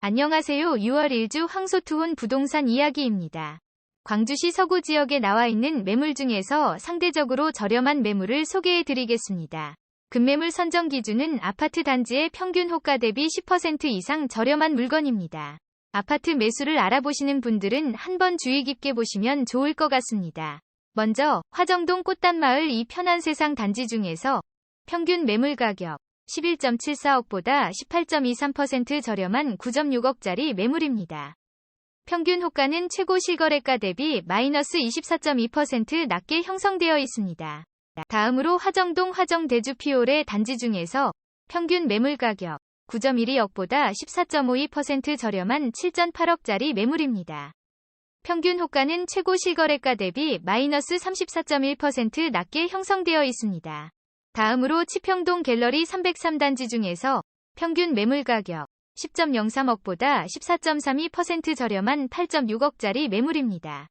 안녕하세요. 6월 1주 황소투혼 부동산 이야기입니다. 광주시 서구 지역에 나와 있는 매물 중에서 상대적으로 저렴한 매물을 소개해 드리겠습니다. 급매물 선정 기준은 아파트 단지의 평균 호가 대비 10% 이상 저렴한 물건입니다. 아파트 매수를 알아보시는 분들은 한번 주의 깊게 보시면 좋을 것 같습니다. 먼저 화정동 꽃단마을 이 편한 세상 단지 중에서 평균 매물 가격 11.74억보다 18.23% 저렴한 9.6억짜리 매물입니다. 평균 호가는 최고 실거래가 대비 마이너스 24.2% 낮게 형성되어 있습니다. 다음으로 화정동 화정대주 피올의 단지 중에서 평균 매물 가격 9.12억보다 14.52% 저렴한 7.8억짜리 매물입니다. 평균 호가는 최고 실거래가 대비 마이너스 34.1% 낮게 형성되어 있습니다. 다음으로 치평동 갤러리 303단지 중에서 평균 매물 가격 10.03억보다 14.32% 저렴한 8.6억짜리 매물입니다.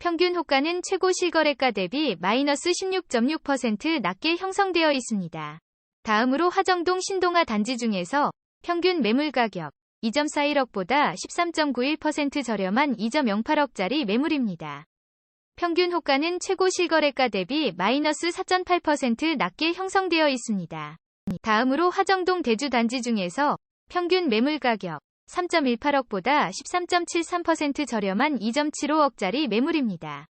평균 호가는 최고 실거래가 대비 마이너스 16.6% 낮게 형성되어 있습니다. 다음으로 화정동 신동아 단지 중에서 평균 매물 가격 2.41억보다 13.91% 저렴한 2.08억짜리 매물입니다. 평균 호가는 최고 실거래가 대비 마이너스 4.8% 낮게 형성되어 있습니다. 다음으로 화정동 대주 단지 중에서 평균 매물 가격 3.18억보다 13.73% 저렴한 2.75억짜리 매물입니다.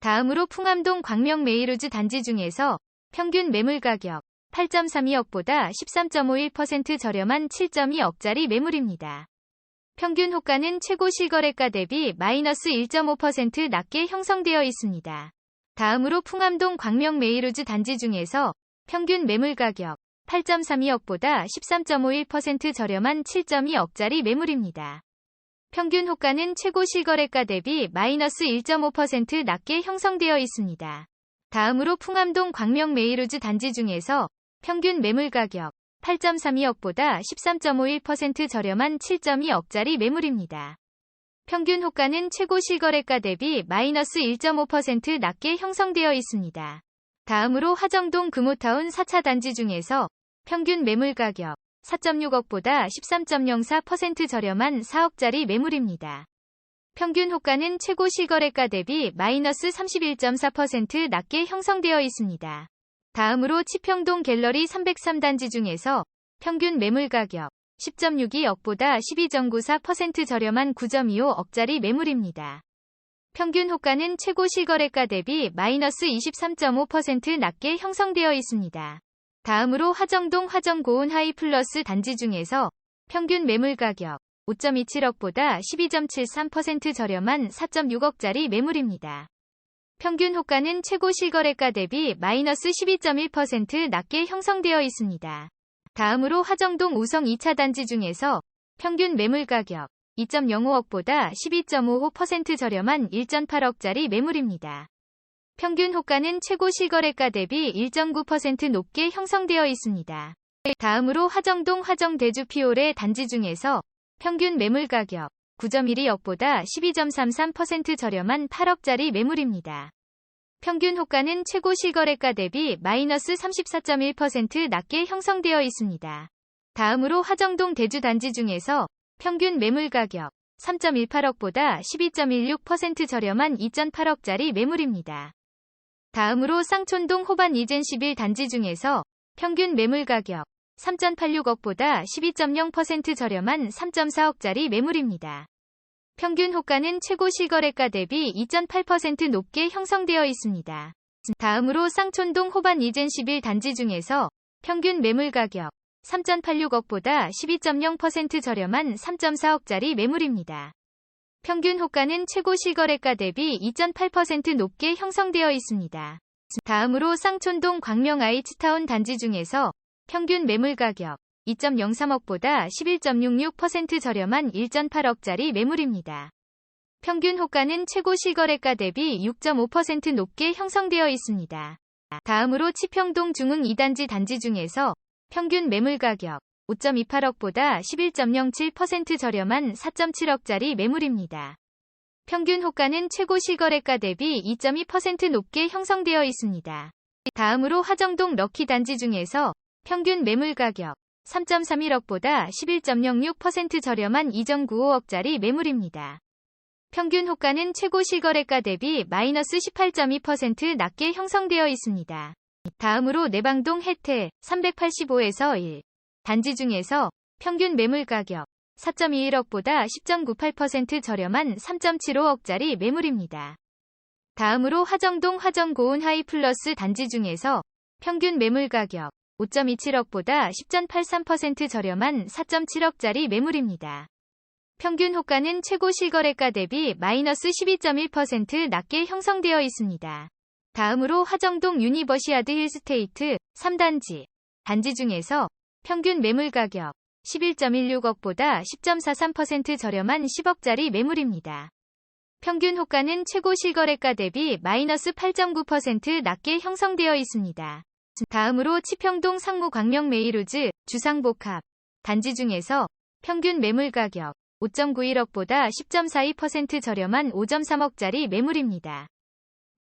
다음으로 풍암동 광명 메이루즈 단지 중에서 평균 매물 가격 8.32억보다 13.51% 저렴한 7.2억짜리 매물입니다. 평균 호가는 최고 실거래가 대비 마이너스 1.5% 낮게 형성되어 있습니다. 다음으로 풍암동 광명 메이루즈 단지 중에서 평균 매물 가격 8.32억보다 13.51% 저렴한 7.2억짜리 매물입니다. 평균 호가는 최고 실거래가 대비 마이너스 1.5% 낮게 형성되어 있습니다. 다음으로 풍암동 광명 메이루즈 단지 중에서 평균 매물 가격 8.32억보다 13.51% 저렴한 7.2억짜리 매물입니다. 평균 호가는 최고 실거래가 대비 마이너스 1.5% 낮게 형성되어 있습니다. 다음으로 화정동 금호타운 4차 단지 중에서 평균 매물 가격 4.6억보다 13.04% 저렴한 4억짜리 매물입니다. 평균 호가는 최고 실거래가 대비 마이너스 31.4% 낮게 형성되어 있습니다. 다음으로 치평동 갤러리 303단지 중에서 평균 매물 가격 10.62억보다 12.94% 저렴한 9.25억짜리 매물입니다. 평균 호가는 최고 실거래가 대비 마이너스 23.5% 낮게 형성되어 있습니다. 다음으로 화정동 화정고운 하이 플러스 단지 중에서 평균 매물 가격 5.27억보다 12.73% 저렴한 4.6억짜리 매물입니다. 평균 호가는 최고 실거래가 대비 마이너스 12.1% 낮게 형성되어 있습니다. 다음으로 화정동 우성 2차 단지 중에서 평균 매물 가격 2.05억보다 12.55% 저렴한 1.8억짜리 매물입니다. 평균 호가는 최고 실거래가 대비 1.9% 높게 형성되어 있습니다. 다음으로 화정동 화정대주 피올의 단지 중에서 평균 매물 가격 9.12억보다 12.33% 저렴한 8억짜리 매물입니다. 평균 호가는 최고 실거래가 대비 마이너스 34.1% 낮게 형성되어 있습니다. 다음으로 화정동 대주 단지 중에서 평균 매물 가격 3.18억보다 12.16% 저렴한 2.8억짜리 매물입니다. 다음으로 쌍촌동 호반 이젠 11 단지 중에서 평균 매물 가격 3.86억보다 12.0% 저렴한 3.4억짜리 매물입니다. 평균 호가는 최고 실거래가 대비 2.8% 높게 형성되어 있습니다. 다음으로 쌍촌동 호반 이젠 11 단지 중에서 평균 매물 가격 3.86억보다 12.0% 저렴한 3.4억짜리 매물입니다. 평균 호가는 최고 실거래가 대비 2.8% 높게 형성되어 있습니다. 다음으로 쌍촌동 광명 아이츠타운 단지 중에서 평균 매물 가격 2.03억보다 11.66% 저렴한 1.8억짜리 매물입니다. 평균 호가는 최고 실거래가 대비 6.5% 높게 형성되어 있습니다. 다음으로 치평동 중흥 2단지 단지 중에서 평균 매물 가격 5.28억보다 11.07% 저렴한 4.7억짜리 매물입니다. 평균 호가는 최고 실거래가 대비 2.2% 높게 형성되어 있습니다. 다음으로 화정동 럭키 단지 중에서 평균 매물 가격 3.31억보다 11.06% 저렴한 2.95억짜리 매물입니다. 평균 호가는 최고 실거래가 대비 마이너스 18.2% 낮게 형성되어 있습니다. 다음으로 내방동 혜태 385에서 1. 단지 중에서 평균 매물 가격 4.21억보다 10.98% 저렴한 3.75억짜리 매물입니다. 다음으로 화정동 화정고운 하이플러스 단지 중에서 평균 매물 가격 5.27억보다 10.83% 저렴한 4.7억짜리 매물입니다. 평균 호가는 최고 실거래가 대비 마이너스 12.1% 낮게 형성되어 있습니다. 다음으로 화정동 유니버시아드 힐스테이트 3단지 단지 중에서 평균 매물 가격 11.16억보다 10.43% 저렴한 10억짜리 매물입니다. 평균 호가는 최고 실거래가 대비 마이너스 8.9% 낮게 형성되어 있습니다. 다음으로 치평동 상무 광명 메이루즈 주상복합 단지 중에서 평균 매물 가격 5.91억보다 10.42% 저렴한 5.3억짜리 매물입니다.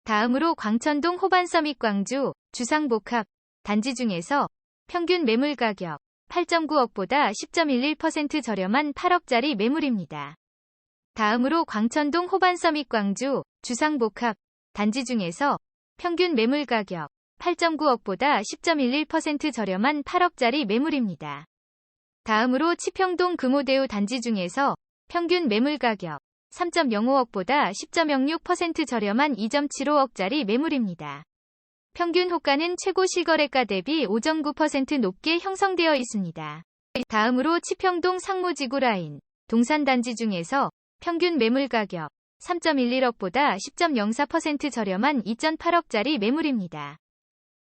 다음으로 광천동 호반서밋 광주 주상복합 단지 중에서 평균 매물 가격 8.9억보다 10.11% 저렴한 8억짜리 매물입니다. 다음으로 광천동 호반서밋 광주 주상복합 단지 중에서 평균 매물 가격 8.9억보다 10.11% 저렴한 8억짜리 매물입니다. 다음으로 치평동 금호대우 단지 중에서 평균 매물 가격 3.05억보다 10.06% 저렴한 2.75억짜리 매물입니다. 평균 호가는 최고 실거래가 대비 5.9% 높게 형성되어 있습니다. 다음으로 치평동 상무지구 라인 동산 단지 중에서 평균 매물 가격 3.11억보다 10.04% 저렴한 2.8억짜리 매물입니다.